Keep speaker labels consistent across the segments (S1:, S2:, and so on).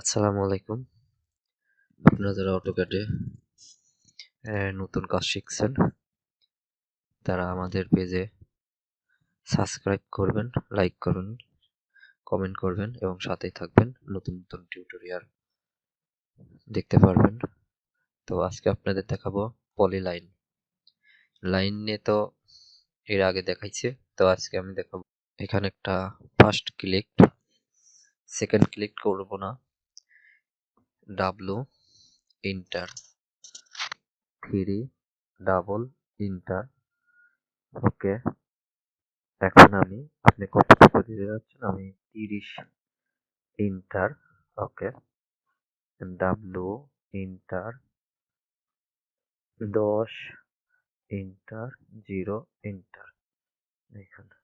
S1: আসসালামু আলাইকুম। আপনারা যারা অটোক্যাডে নতুন কাজ শিখছেন। তারা আমাদের পেজে সাবস্ক্রাইব করবেন, লাইক করুন, কমেন্ট করবেন এবং সাথেই থাকবেন। নতুন নতুন টিউটোরিয়াল দেখতে পারবেন। তো আজকে আপনাদের দেখাবো পলি লাইন লাইন নিয়ে তো এর আগে দেখাইছে। তো আজকে আমি দেখাবো এখানে একটা ফার্স্ট ক্লিক সেকেন্ড ক্লিক করব না। W enter. Three double enter. Okay, এখন আমি আপনি কতটুকু দিতে যাচ্ছেন? আমি তিরিশ ইন্টার। Okay, W enter. দশ ইন্টার, জিরো ইন্টার। এখানে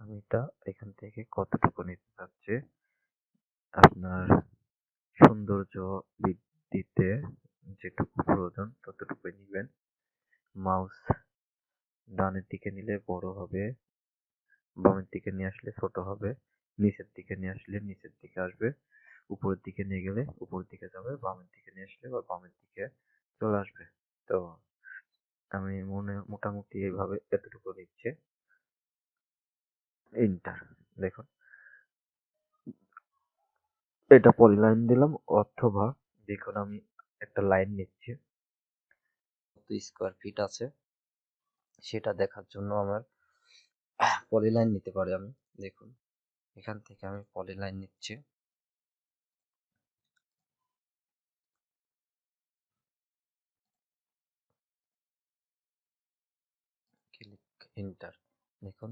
S1: আমি এটা এখান থেকে কতটুকু নিতে চাচ্ছি আপনার সৌন্দর্য বৃদ্ধিতে যেটুকু প্রয়োজন, ততটুকুই নেবেন। মাউস ডানের দিকে নিলে বড় হবে, বামের দিকে নিয়ে আসলে ছোট হবে, নিচের দিকে নিয়ে আসলে নিচের দিকে আসবে, উপরের দিকে নিয়ে গেলে উপরের দিকে যাবে, বামের দিকে নিয়ে আসলে বা বামের দিকে চলে আসবে। তো আমি মনে, মোটামুটি এইভাবে এতটুকু দিচ্ছে ইন্টার, দেখুন। এটা পলিলাইন দিলাম, অথবা দেখুন আমি একটা লাইন নিচ্ছি। কত স্কোয়ার ফিট আছে? সেটা দেখার জন্য আমার পলিলাইন নিতে পারি আমি, দেখুন। এখান থেকে আমি পলিলাইন নিচ্ছি। এন্টার দেখুন।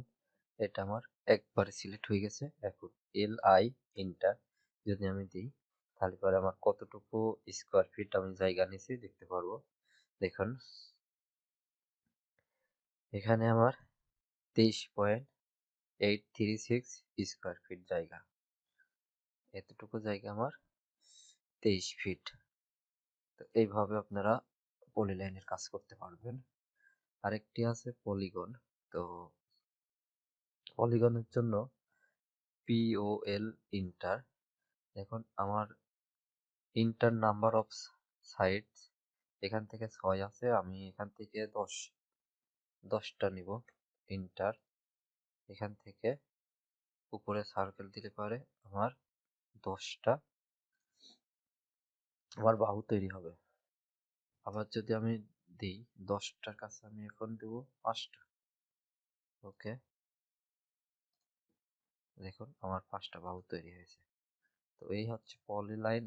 S1: এটা আমার একবারে সিলেক্ট হয়ে গেছে। এখন এল আই এন্টার যদি আমি দিই, তাহলে পরে আমার কতটুকু স্কোয়ার ফিট আমি জায়গা নিছি দেখতে পারব? দেখুন। এখানে আমার তেইশ point eight three six square feet জায়গা। এতটুকু জায়গা আমার তেইশ ফিট তো এইভাবে আপনারা পলিলাইনের কাজ করতে পারবেন। আরেকটি আছে পলিগন তো পলিগনের জন্য পিওএল ইন্টার দেখুন, আমার ইন্টার নাম্বার অফ সাইটস এখান থেকে ছয় আছে, আমি এখান থেকে দশ, দশটা নিব ইন্টার এখান থেকে উপরে সার্কেল দিলে পারে আমার দশটা। আমার বাহু তৈরি হবে। আবার যদি আমি দিই, দশটার কাছে আমি এখন দেব পাঁচটা। ওকে দেখুন, আমার পাঁচটা বাহু তৈরি হয়েছে। তো এই হচ্ছে পলিলাইন